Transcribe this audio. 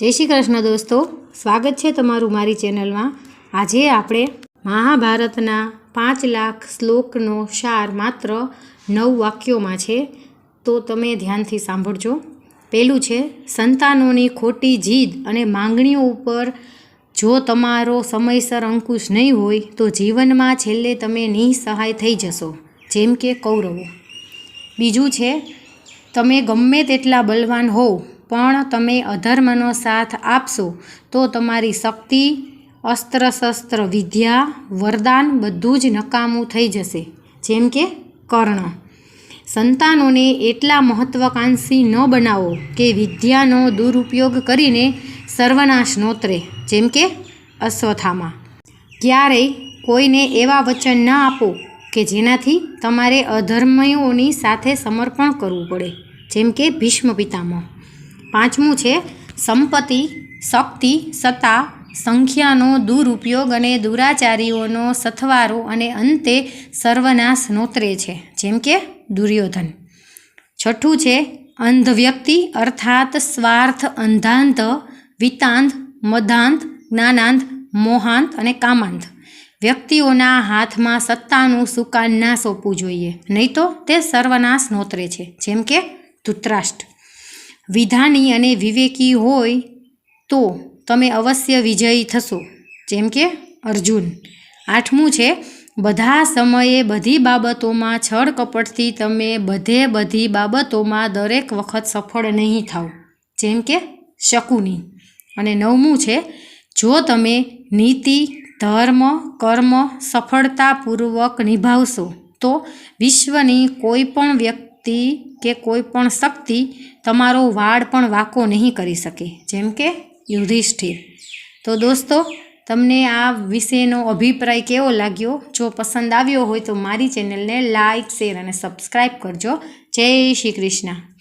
જય શ્રી કૃષ્ણ દોસ્તો. સ્વાગત છે તમારું મારી ચેનલમાં. આજે આપણે મહાભારતના પાંચ લાખ શ્લોકનો સાર માત્ર નવ વાક્યોમાં છે. તો તમે ધ્યાનથી સાંભળજો. પહેલું છે, સંતાનોની ખોટી જીદ અને માંગણીઓ ઉપર જો તમારો સમયસર અંકુશ નહીં હોય, તો જીવનમાં છેલ્લે તમે નિઃસહાય થઈ જશો. જેમ કે કૌરવો. બીજું છે, તમે ગમે તેટલા બલવાન હોવ પણ તમે અધર્મનો સાથ આપશો, તો તમારી શક્તિ અસ્ત્ર શસ્ત્ર વિદ્યા, વરદાન બધું જ નકામું થઈ જશે. જેમ કે કર્ણ. સંતાનોને એટલા મહત્વાકાંક્ષી ન બનાવો કે વિદ્યાનો દુરુપયોગ કરીને સર્વનાશ નોતરે, જેમ કે અશ્વથામાં. ક્યારેય કોઈને એવા વચન ન આપો કે જેનાથી તમારે અધર્મીઓની સાથે સમર્પણ કરવું પડે, જેમ કે ભીષ્મ પિતામહ. પાંચમું છે, સંપત્તિ, શક્તિ, સત્તા, સંખ્યાનો દુરુપયોગ અને દુરાચારીઓનો સથવારો અને અંતે સર્વનાશ નોતરે છે. જેમ કે દુર્યોધન. છઠ્ઠું છે અંધ વ્યક્તિ અર્થાત સ્વાર્થ, અંધાંત, વિતાંત મદાંત જ્ઞાનાંત, મોહાંત અને કામાંત. વ્યક્તિઓના હાથમાં સત્તાનું સુકાન ના સોંપવું જોઈએ. નહીં તો તે સર્વનાશ નોતરે છે. જેમ કે ધૃતરાષ્ટ્ર. વિધાની અને વિવેકી હોય તો તમે અવશ્ય વિજયી થશો. જેમ કે અર્જુન. આઠમું છે, બધા સમયે બધી બાબતોમાં છળ કપટથી તમે બધે બધી બાબતોમાં દરેક વખત સફળ નહીં થાવ. જેમ કે શકુની. અને નવમું છે, જો તમે નીતિ, ધર્મ, કર્મ સફળતાપૂર્વક નિભાવશો, તો વિશ્વની કોઈ પણ વ્યક્તિ કે કોઈ પણ શક્તિ તમારો વાળ પણ વાંકો નહીં કરી શકે. જેમ કે યુધિષ્ઠિર. તો દોસ્તો, તમને આ વિશેનો અભિપ્રાય કેવો લાગ્યો? જો પસંદ આવ્યો હોય તો મારી ચેનલને લાઇક શેર અને સબસ્ક્રાઈબ કરજો. જય શ્રી કૃષ્ણ.